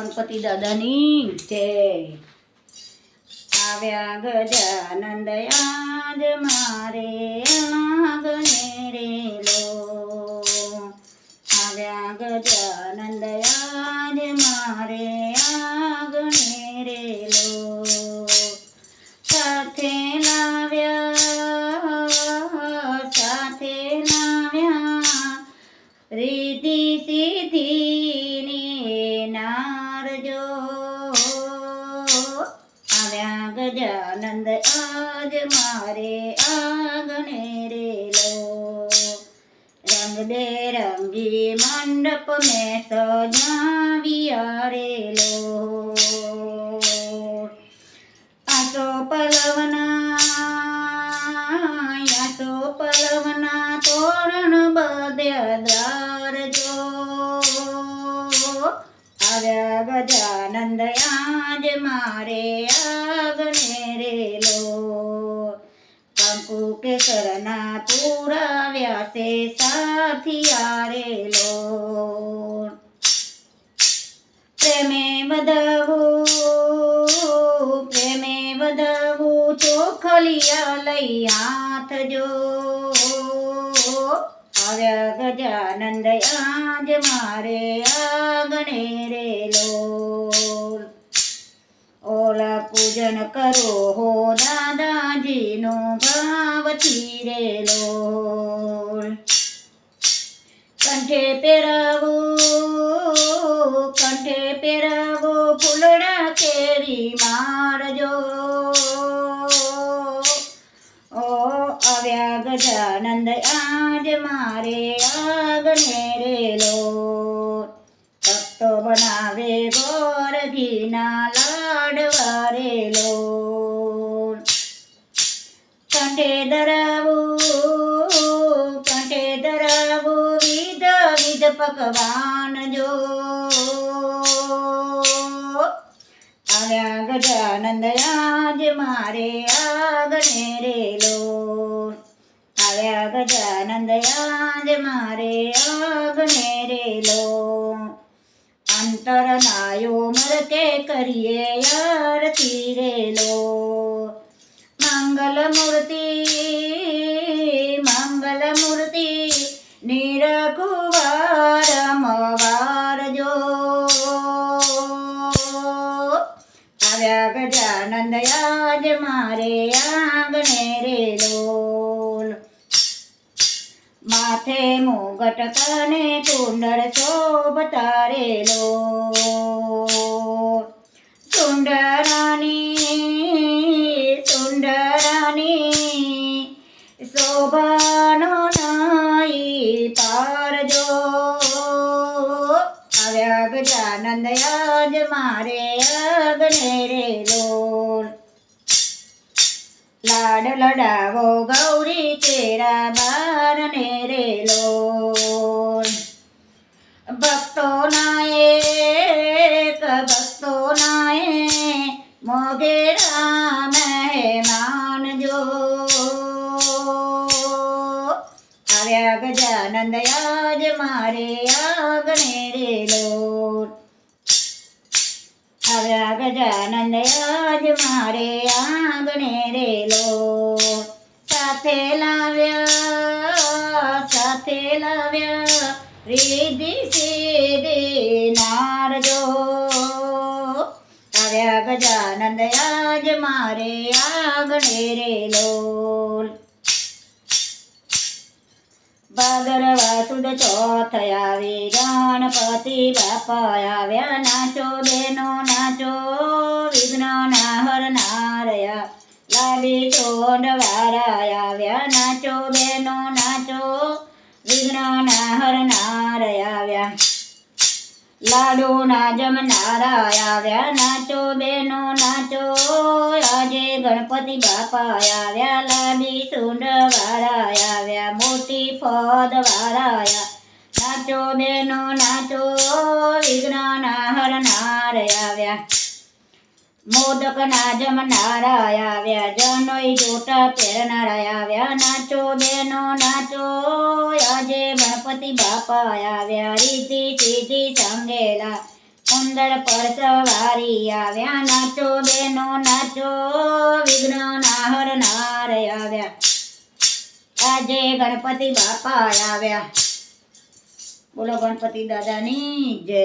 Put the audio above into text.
ગણપતિ દાદાની જય. આવ્યા ગજાનંદ આજ મારે આગને રેલો રંગ બેરંગી મંડપ મેં સજાવી રેલો આસો પલવના આસો પલવના તોરણ બધ્યા દ્વારજો આવ્યા ગજાનંદ, આજ મારે આગને રેલો. કંકુ કેસરના પુરાવ્યા છે સાથી આરેલો પ્રેમે બધાવું પ્રેમે બધાવું ચોખલિયા લઈ હાથ જો આવ્યા ગજાનંદ આજ મારે આંગણે રેલો ઓલા પૂજન કરો હો દાદાજીનો ભાવથી રેલો કંઠે પહેરાવો કંઠે પહેરાવો, ફૂલડા કેરી મારજો. ઓ, આવ્યા ગજાનંદ, આજ મારે આગને રેલો ભક્તો બનાવે ગોર ઘીના પકવાન જો. આવ્યા ગજાનંદ આજ મારે આગને રેલો. આવ્યા ગજાનંદ આજ મારે આગને રેલો. અંતર નાયો મરકે કરીએ આરતી રેલો. મંગલ મૂર્તિ આવ્યા ગજાનંદ આજ મારે આંગણે રેલો માથે મુગટ કને કુંડળ શોભતા રેલો સુંદરાની સુંદરાની ગજાનંદ આજ મારે આગને રેલો લાડ લડાવો ગૌરી કેરા બારને રેલો ભક્તો નાયક ભક્તો નાય મોગેરા મહેમાન જો આવ્યા ગજાનંદ આજ મારે આગણે રેલો આવ્યા ગજાનંદ આજ મારે આંગણે રેલો. સાથે લાવ્યા સાથે લાવ્યા, રીધિ સીધી નારજો આવ્યા ગજાનંદ આજ મારે આંગણે રેલો. ભાદરવા સુદ ચોથ આવી, ગણપતિ બાપા આવ્યા, નાચો બેનો નાચો વારા આવ્યા નાચો બેનો નાચો વિઘ્ન ના હરનારયા આવ્યા લાડુ ના જમનારા આવ્યા નાચો બેનો નાચો આજે ગણપતિ બાપા આવ્યા લાડી સુંડ વાળા આવ્યા મોટી પદ વાળા નાચો બેનો નાચો વિઘ્ન ના હરનાર આવ્યા મોદક ના જમનારા આવ્યા જનોઈ જોટા પહેરનારા આવ્યા નાચો બેનો નાચો. આજે ગણપતિ બાપા આવ્યા રીતિ સીધી સંગેલા ઉંદર પર સવારી આવ્યા, નાચો, બેનો નાચો. વિઘ્ન નાહર નાર આવ્યા આજે ગણપતિ બાપા આવ્યા બોલો ગણપતિ દાદાની જય.